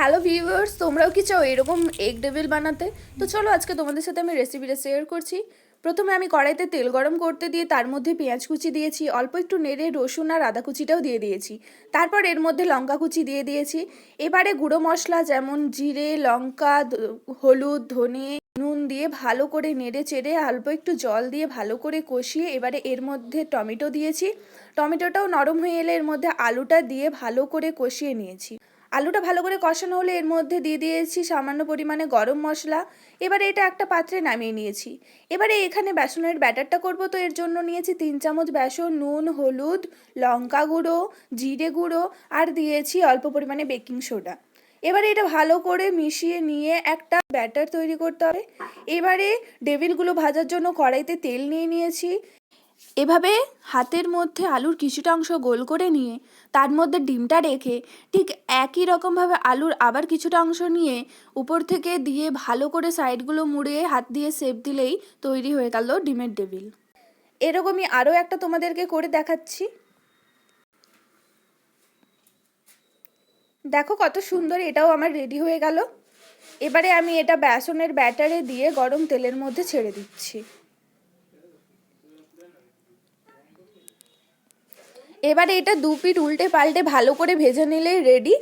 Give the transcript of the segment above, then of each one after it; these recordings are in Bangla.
হ্যালো ভিউয়ার্স, তোমরাও কি চাও এরকম এগ ডেভিল বানাতে? তো চলো আজকে তোমাদের সাথে আমি রেসিপিটা শেয়ার করছি। প্রথমে আমি কড়াইতে তেল গরম করতে দিয়ে তার মধ্যে পেঁয়াজ কুচি দিয়েছি, অল্প একটু নেড়ে রসুন আর আদা কুচিটাও দিয়ে দিয়েছি। তারপর এর মধ্যে লঙ্কা কুচি দিয়ে দিয়েছি। এবারে গুঁড়ো মশলা যেমন জিরে, লঙ্কা হলুদ, ধনে, নুন দিয়ে ভালো করে নেড়ে চেড়ে অল্প একটু জল দিয়ে ভালো করে কষিয়ে এবারে এর মধ্যে টমেটো দিয়েছি। টমেটোটাও নরম হয়ে এলে এর মধ্যে আলুটা দিয়ে ভালো করে কষিয়ে নিয়েছি। আলুটা ভালো করে কষানো হলে এর মধ্যে দিয়ে দিয়েছি সামান্য পরিমাণে গরম মশলা। এবারে এটা একটা পাত্রে নামিয়ে নিয়েছি। এবারে এখানে বেসনের ব্যাটারটা করব। তো এর জন্য নিয়েছি তিন চামচ বেসন, নুন, হলুদ, লঙ্কা গুঁড়ো, জিরে গুঁড়ো আর দিয়েছি অল্প পরিমাণে বেকিং সোডা। এবারে এটা ভালো করে মিশিয়ে নিয়ে একটা ব্যাটার তৈরি করতে হবে। এবারে ডেভিলগুলো ভাজার জন্য কড়াইতে তেল নিয়ে নিয়েছি। এভাবে হাতের মধ্যে আলুর কিছুটা অংশ গোল করে নিয়ে তার মধ্যে ডিমটা রেখে ঠিক একই রকমভাবে আলুর আবার কিছুটা অংশ নিয়ে উপর থেকে দিয়ে ভালো করে সাইডগুলো মুড়িয়ে হাত দিয়ে সেপ দিলেই তৈরি হয়ে গেল ডিমের ডেভিল এরকমই আরও একটা তোমাদেরকে করে দেখাচ্ছি। দেখো কত সুন্দর এটাও আমার রেডি হয়ে গেল। এবারে আমি এটা বেসনের ব্যাটারে দিয়ে গরম তেলের মধ্যে ছেড়ে দিচ্ছি। এবারে এটা দু পিঠ উল্টে পাল্টে ভালো করে ভেজে নিলেই রেডি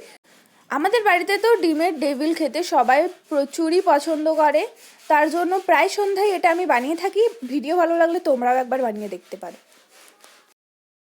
আমাদের বাড়িতে তো ডিমের ডেভিল খেতে সবাই প্রচুরই পছন্দ করে। তার জন্য প্রায় সন্ধ্যায় এটা আমি বানিয়ে থাকি। ভিডিও ভালো লাগলে তোমরাও একবার বানিয়ে দেখতে পারো।